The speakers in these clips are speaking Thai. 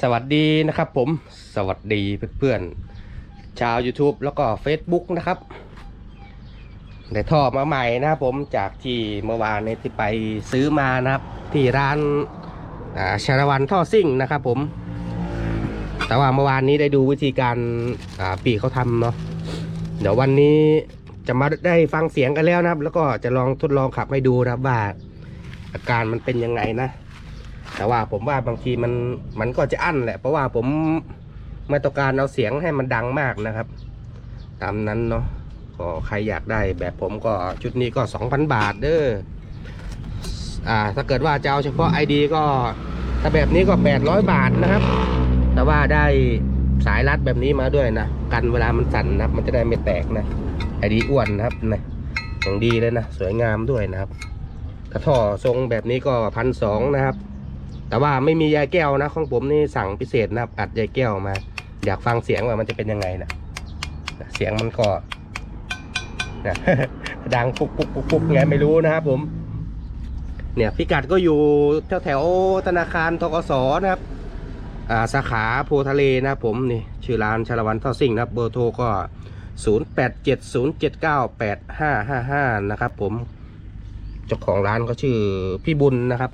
สวัสดีนะครับผมสวัสดีเพื่อนๆชาว YouTube แล้วก็ Facebook นะครับได้ท่อมาใหม่นะครับผมจากที่เมื่อวานนี้ที่ไปซื้อมานะครับ ที่ร้านาชาละวันท่อซิ่งนะครับผม แต่ว่าเมื่อวานนี้ได้ดูวิธีการาปีเขาทำเนาะเดี๋ยววันนี้จะมาได้ฟังเสียงกันแล้วนะครับ แล้วก็จะลองทดลองขับให้ดูนะครับว่าอาการมันเป็นยังไงนะ แต่ว่าผมว่าบางทีมันมันก็จะอั้นแหละ เพราะว่าผมไม่ต้องการเอาเสียงให้มันดังมากนะครับ ตามนั้นเนาะก็ใครอยากได้แบบผมก็ชุดนี้ก็ 2,000 บาทเด้ออ่าถ้าเกิดว่าจะเอาเฉพาะ ID ก็ถ้าแบบนี้ก็ 800 บาทนะครับ แต่ว่าได้สายรัดแบบนี้มาด้วยนะ กันเวลามันสั่นนะครับ มันจะได้ไม่แตกนะ ID อ้วนนะครับนะอย่างดีเลยนะ สวยงามด้วยนะครับกระท่อทรงแบบนี้ก็พันสองนะครับ แต่ว่าไม่มียาแก้วนะ ของผมนี่สั่งพิเศษนะครับ อัดยาแก้วมา อยากฟังเสียงว่ามันจะเป็นยังไงนะเสียงมันก็นะดังปุ๊กปุ๊กปุ๊กปุ๊กไงไม่รู้นะครับผม เนี่ยพิกัดก็อยู่แถวแถวธนาคารทกสนะครับอ่าสาขาโพทะเลนะครับผมนี่ชื่อร้านชาละวันท่อซิ่งนะครับเบอร์โทรก็ 0 8 7 0 7 9 8 5 5 5 นะครับผมเจ้าของร้านก็ชื่อพี่บุญนะครับ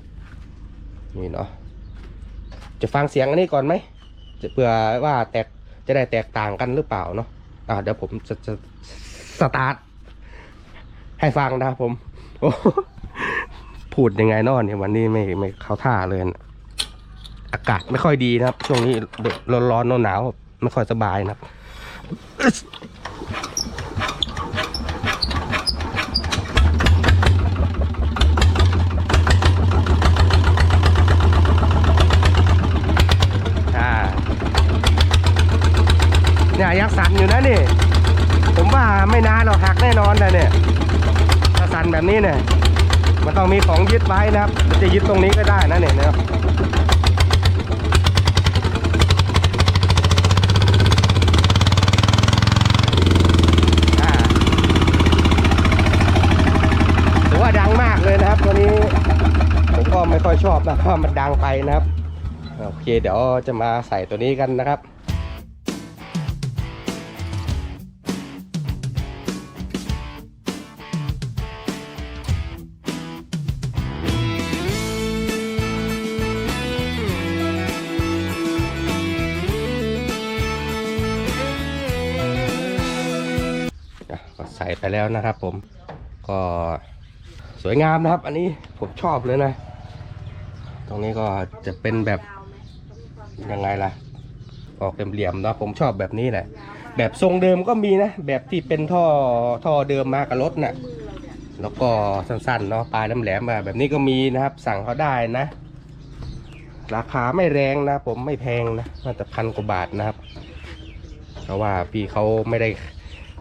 นี่เนาะจะฟังเสียงอันนี้ก่อนไหมจะเผื่อว่าแตกจะได้แตกต่างกันหรือเปล่าเนาะอ่าเดี๋ยวผมจะจะสตาร์ทให้ฟังนะผมโอ้พูดยังไงนอนเนี่ยวันนี้ไม่ไม่เข้าท่าเลยนะอากาศไม่ค่อยดีนะครับ ช่วงนี้ร้อนร้อนหนาวไม่ค่อยสบายนะครับ อ่าเนี่ยยังสั่นอยู่นะนี่ ผมว่า ไม่นานหรอกหักแน่นอนนะเนี่ยถ้าสั่นแบบนี้เนี่ยมันต้องมีของยึดไว้นะครับมันจะยึดตรงนี้ก็ได้นะเนี่ยนะครับอ่าถือว่าดังมากเลยนะครับตัวนี้ผมก็ไม่ค่อยชอบนะเพราะมันดังไปนะครับ โอเค เดี๋ยวจะมาใส่ตัวนี้กันนะครับ ใส่ไปแล้วนะครับ ผมก็สวยงามนะครับ อันนี้ผมชอบเลยนะ ตรงนี้ก็จะเป็นแบบยังไงล่ะ ออกเหลี่ยมๆเนาะผมชอบแบบนี้แหละแบบทรงเดิมก็มีนะ แบบที่เป็นท่อท่อเดิมมากับรถน่ะแล้วก็สั้นๆเนาะปลายแหลมๆแบบนี้ก็มีนะครับ สั่งเขาได้นะ ราคาไม่แรงนะ ผมไม่แพงนะน่าจะพันกว่าบาทนะครับ เพราะว่าพี่เขาไม่ได้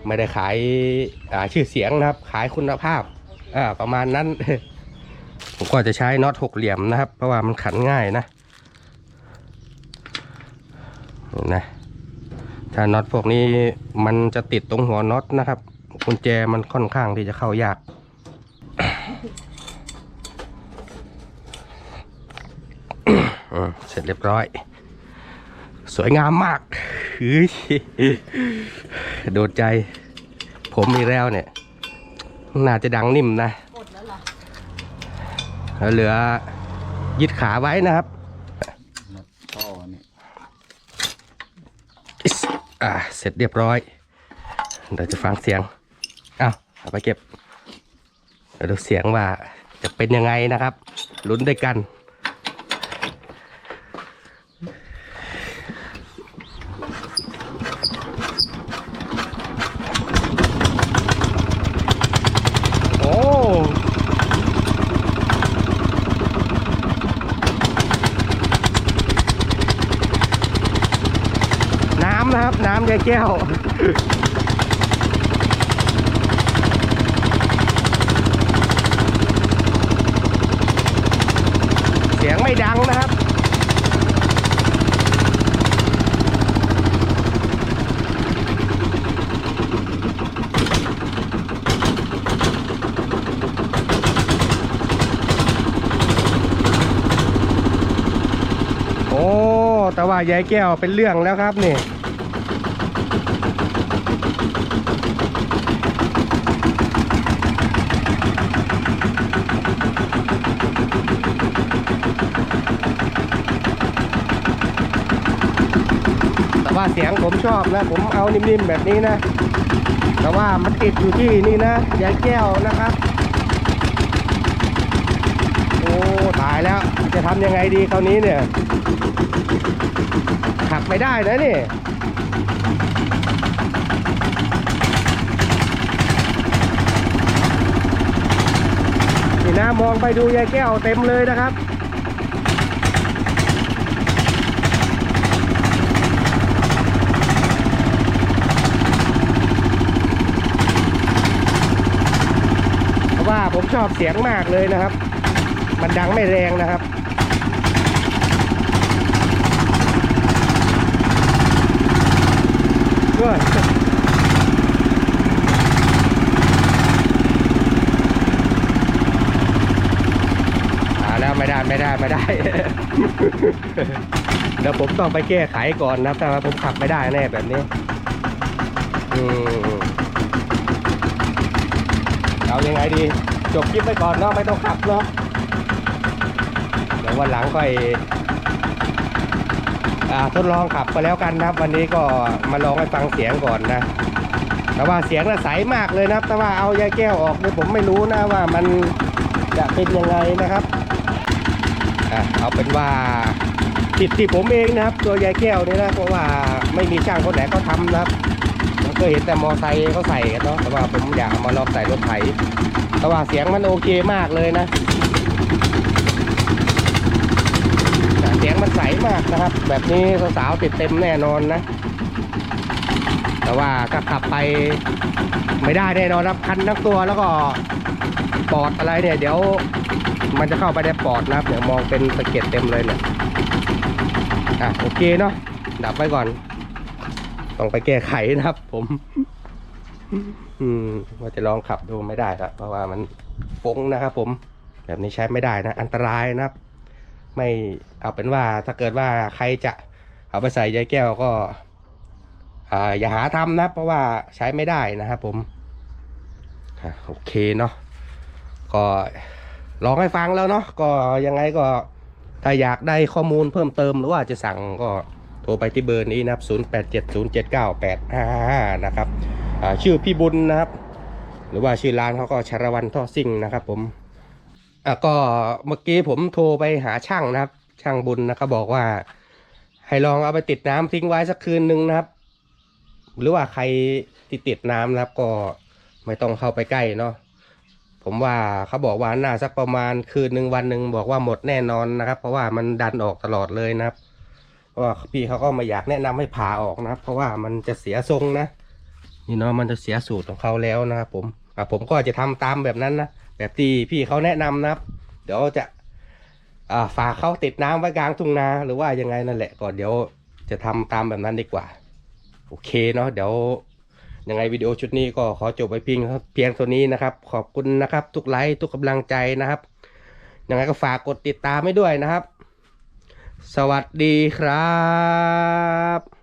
ไม่ได้ขายาชื่อเสียงนะครับ ขายคุณภาพาประมาณนั้น ผมก็จะใช้น็อตหกเหลี่ยมนะครับ เพราะว่ามันขันง่ายนะนะถ้าน็อตพวกนี้มันจะติดตรงหัวน็อตนะครับกุญแจมันค่อนข้างที่จะเข้ายากเสร็จเรียบร้อย สวยงามมาก เฮ้ยโดนใจ ผมมีแล้วเนี่ย น่าจะดังนิ่มนะหมดแล้วเหรอแล้วเหลือยึดขาไว้นะครับท่อนี่อิ๊สอ่าเสร็จเรียบร้อย เดี๋ยวจะฟังเสียงอ้าวเอาไปเก็บเดี๋ยวดูเสียงว่าจะเป็นยังไงนะครับ ลุ้นด้วยกัน โอ้ น้ำนะครับ น้ำ ยแก้วเสียงไม่ดังนะครับ โอ้ แต่ว่ายายแก้วเป็นเรื่องแล้วครับนี่ ว่าเสียงผมชอบนะ ผมเอานิ่มๆแบบนี้นะ แต่ว่ามันติดอยู่ที่นี่นะยายแก้วนะครับ โอ้ตายแล้วจะทำยังไงดีคราวนี้เนี่ย ขับไม่ได้นะนี่นี่นะมองไปดูยายแก้วเต็มเลยนะครับ เพราะว่าผม ชอบเสียงมากเลยนะครับ มันดังไม่แรงนะครับด้วยอ่าแล้วไม่ได้ไม่ได้ไม่ได้ เดี๋ยวผมต้องไปแก้ไขก่อนนะครับแต่ว่าผมขับไม่ได้แน่แบบนี้เอายังไงดี จบคลิปไปก่อนเนาะไม่ต้องขับเนาะเดี๋ยววันหลังค่อยอ่าทดลองขับไปแล้วกันนะครับ วันนี้ก็มาลองให้ฟังเสียงก่อนนะ แต่ว่าเสียงน่ะใสมากเลยนะครับ แต่ว่าเอายาแก้วออกเนี่ยผมไม่รู้นะว่ามันจะเป็นยังไงนะครับอะเอาเป็นว่าผิดที่ผมเองนะครับ ตัวยายแก้วนี่นะเพราะว่าไม่มีช่างคนไหนเขาทำนะครับ เคยเห็นแต่มอไซค์เขาใส่กันเนาะแต่ว่าผมอยากเอามาลองใส่รถไถแต่ว่าเสียงมันโอเคมากเลยนะเสียงมันใสมากนะครับ แบบนี้สาวๆติดเต็มแน่นอนนะ แต่ว่าถ้าขับไปไม่ได้แน่นอนครับคันทั้งตัวแล้วก็ปอดอะไรเนี่ยเดี๋ยวมันจะเข้าไปในปอดนะครับเดี๋ยวมองเป็นสะเก็ดเต็มเลยเนี่ยอะโอเคเนาะดับไว้ก่อน ต้องไปแก้ไขนะครับผม อืมว่าจะลองขับดูไม่ได้ครับเพราะว่ามันฟงนะครับผม แบบนี้ใช้ไม่ได้นะ อันตรายนะครับ ไม่เอาเป็นว่าถ้าเกิดว่าใครจะเอาไปใส่ยายแก้วก็อ่าอย่าหาทำนะ เพราะว่าใช้ไม่ได้นะครับผมอะโอเคเนาะก็ลองให้ฟังแล้วเนาะก็ยังไงก็ถ้าอยากได้ข้อมูลเพิ่มเติมหรือว่าจะสั่งก็โทรไปที่เบอร์นี้นะครับ 0870798555 นะครับชื่อพี่บุญนะครับ หรือว่าชื่อร้านเขาก็ชารวันท่อซิ่งนะครับ ผมอะก็เมื่อกี้ผมโทรไปหาช่างนะครับ ช่างบุญนะครับบอกว่า ให้ลองเอาไปติดน้ำทิ้งไว้สักคืนนึงนะครับ หรือว่าใครที่ติดน้ำนะครับ ก็ไม่ต้องเข้าไปใกล้เนาะผมว่าเขาบอกว่าน่าสักประมาณคืนหนึ่งวันหนึ่งบอกว่าหมดแน่นอนนะครับ เพราะว่ามันดันออกตลอดเลยนะครับ ว่าพี่เขาก็ไม่อยากแนะนำให้ผ่าออกนะครับ เพราะว่ามันจะเสียทรงนะนี่เนาะมันจะเสียสูตรของเขาแล้วนะครับผมอะผมก็จะทำตามแบบนั้นนะแบบที่พี่เขาแนะนำนะครับ เดี๋ยวจะอ่าฝากเขาติดน้ำไว้กลางทุ่งนาหรือว่ายังไงนั่นแหละก็เดี๋ยวจะทำตามแบบนั้นดีกว่า โอเคเนาะเดี๋ยวยังไงวิดีโอชุดนี้ก็ขอจบไปเพียงเพียงตัวนี้นะครับ ขอบคุณนะครับ ทุกไลค์ทุกกำลังใจนะครับยังไงก็ฝากกดติดตามให้ด้วยนะครับ สวัสดีครับ